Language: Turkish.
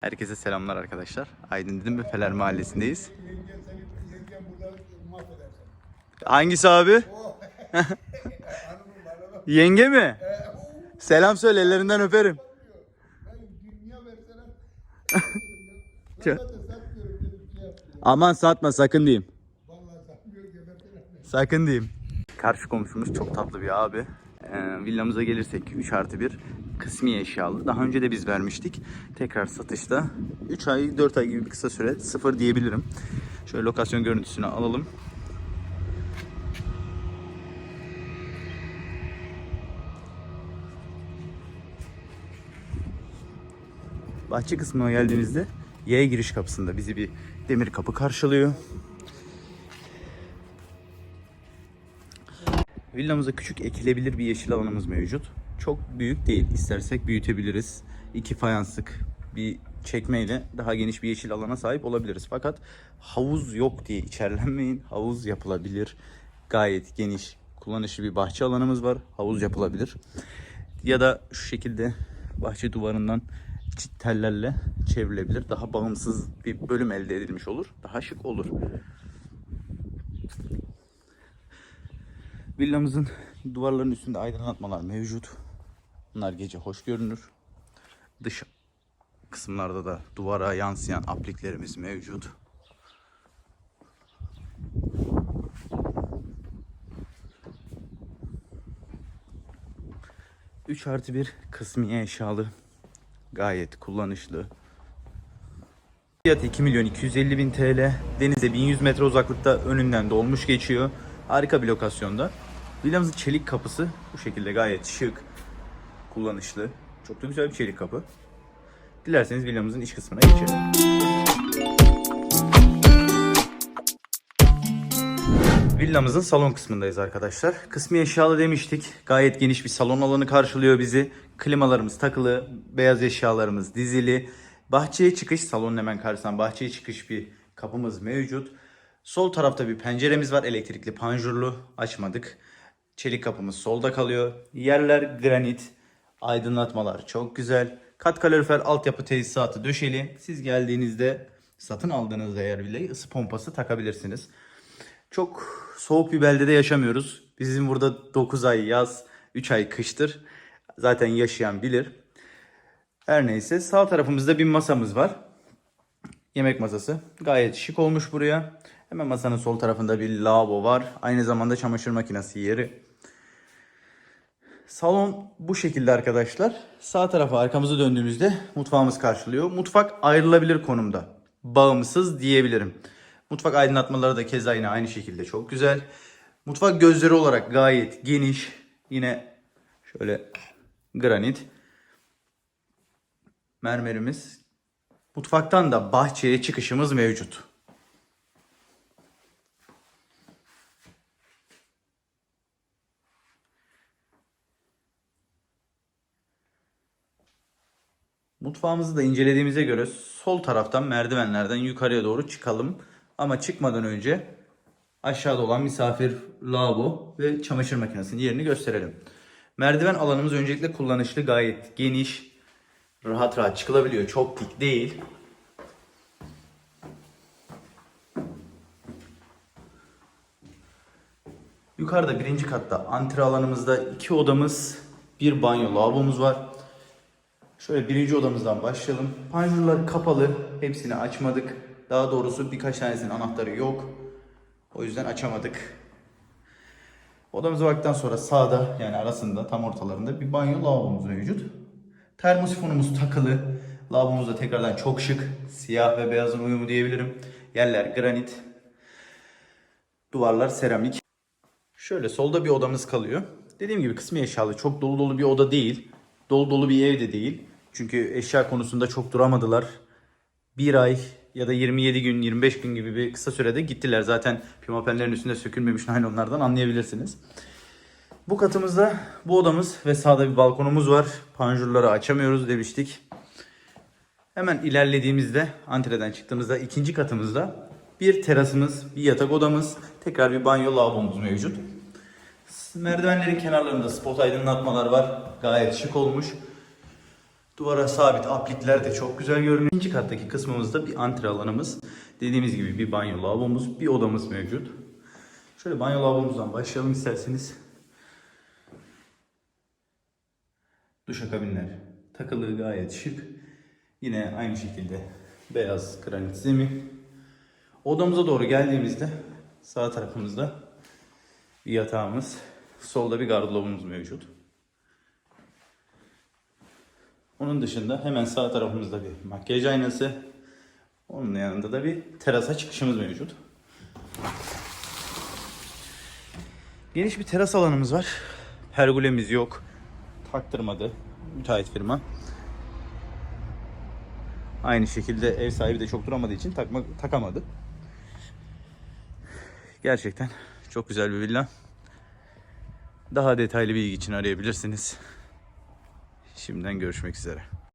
Herkese selamlar arkadaşlar. Aydın Didim ve Feler Mahallesi'ndeyiz. Hangisi abi? Yenge mi? Selam söyle ellerinden öperim. Aman satma sakın diyeyim. Sakın diyeyim. Karşı komşumuz çok tatlı bir abi. Ee, villamıza gelirsek 3 artı 1 kısmi eşyalı. Daha önce de biz vermiştik. Tekrar satışta. 3 ay 4 ay gibi kısa süre sıfır diyebilirim. Şöyle lokasyon görüntüsünü alalım. Bahçe kısmına geldiğinizde Y giriş kapısında bizi bir demir kapı karşılıyor. Villamıza küçük ekilebilir bir yeşil alanımız mevcut. Çok büyük değil. İstersek büyütebiliriz. İki fayanslık bir çekmeyle daha geniş bir yeşil alana sahip olabiliriz. Fakat havuz yok diye içerlenmeyin. Havuz yapılabilir. Gayet geniş, kullanışlı bir bahçe alanımız var. Havuz yapılabilir. Ya da şu şekilde bahçe duvarından çit tellerle çevrilebilir. Daha bağımsız bir bölüm elde edilmiş olur. Daha şık olur. Villamızın duvarlarının üstünde aydınlatmalar mevcut. Bunlar gece hoş görünür. Dış kısımlarda da duvara yansıyan apliklerimiz mevcut. Üç artı bir kısmi eşyalı. Gayet kullanışlı. Fiyatı 2 milyon 250 bin TL. Denize 1100 metre uzaklıkta önünden dolmuş geçiyor. Harika bir lokasyonda. Villamızın çelik kapısı bu şekilde gayet şık, kullanışlı. Çok da güzel bir çelik kapı. Dilerseniz villamızın iç kısmına geçelim. Villamızın salon kısmındayız arkadaşlar. Kısmi eşyalı demiştik. Gayet geniş bir salon alanı karşılıyor bizi. Klimalarımız takılı, beyaz eşyalarımız dizili. Bahçeye çıkış, salonun hemen karşısından bahçeye çıkış bir kapımız mevcut. Sol tarafta bir penceremiz var, elektrikli panjurlu. Açmadık. Çelik kapımız solda kalıyor. Yerler granit. Aydınlatmalar çok güzel. Kat kalorifer altyapı tesisatı döşeli. Siz geldiğinizde satın aldığınızda eğer villayı ısı pompası takabilirsiniz. Çok soğuk bir beldede yaşamıyoruz. Bizim burada 9 ay yaz, 3 ay kıştır. Zaten yaşayan bilir. Her neyse sağ tarafımızda bir masamız var. Yemek masası. Gayet şık olmuş buraya. Hemen masanın sol tarafında bir lavabo var. Aynı zamanda çamaşır makinesi yeri. Salon bu şekilde arkadaşlar. Sağ tarafa arkamızı döndüğümüzde mutfağımız karşılıyor. Mutfak ayrılabilir konumda. Bağımsız diyebilirim. Mutfak aydınlatmaları da keza yine aynı şekilde çok güzel. Mutfak gözleri olarak gayet geniş. Yine şöyle granit. Mermerimiz. Mutfaktan da bahçeye çıkışımız mevcut. Mutfağımızı da incelediğimize göre sol taraftan merdivenlerden yukarıya doğru çıkalım. Ama çıkmadan önce aşağıda olan misafir lavabo ve çamaşır makinesinin yerini gösterelim. Merdiven alanımız öncelikle kullanışlı gayet geniş. Rahat rahat çıkılabiliyor. Çok dik değil. Yukarıda birinci katta antre alanımızda iki odamız, bir banyo lavabomuz var. Şöyle birinci odamızdan başlayalım. Panjurlar kapalı. Hepsini açmadık. Daha doğrusu birkaç tanesinin anahtarı yok. O yüzden açamadık. Odamıza baktıktan sonra sağda yani arasında tam ortalarında bir banyo lavabomuz mevcut. Termosifonumuz takılı. Lavabomuz da tekrardan çok şık. Siyah ve beyazın uyumu diyebilirim. Yerler granit. Duvarlar seramik. Şöyle solda bir odamız kalıyor. Dediğim gibi kısmi eşyalı çok dolu dolu bir oda değil. Dolu dolu bir ev de değil. Çünkü eşya konusunda çok duramadılar. Bir ay ya da 27 gün 25 gün gibi bir kısa sürede gittiler. Zaten pimapenlerin üstünde sökülmemiş naylonlardan anlayabilirsiniz. Bu katımızda bu odamız ve sağda bir balkonumuz var. Panjurları açamıyoruz demiştik. Hemen ilerlediğimizde antreden çıktığımızda ikinci katımızda bir terasımız, bir yatak odamız, tekrar bir banyo lavabomuz mevcut. Merdivenlerin kenarlarında spot aydınlatmalar var. Gayet şık olmuş. Duvara sabit aplikler de çok güzel görünüyor. İkinci kattaki kısmımızda bir antre alanımız. Dediğimiz gibi bir banyo lavabomuz, bir odamız mevcut. Şöyle banyo lavabomuzdan başlayalım isterseniz. Duşakabinler takılı gayet şık. Yine aynı şekilde beyaz granit zemin. Odamıza doğru geldiğimizde sağ tarafımızda yatağımız, solda bir gardırobumuz mevcut. Onun dışında hemen sağ tarafımızda bir makyaj aynası. Onun yanında da bir terasa çıkışımız mevcut. Geniş bir teras alanımız var. Pergolemiz yok. Taktırmadı müteahhit firma. Aynı şekilde ev sahibi de çok duramadığı için takma, takamadı. Gerçekten çok güzel bir villa. Daha detaylı bilgi için arayabilirsiniz. Şimdiden görüşmek üzere.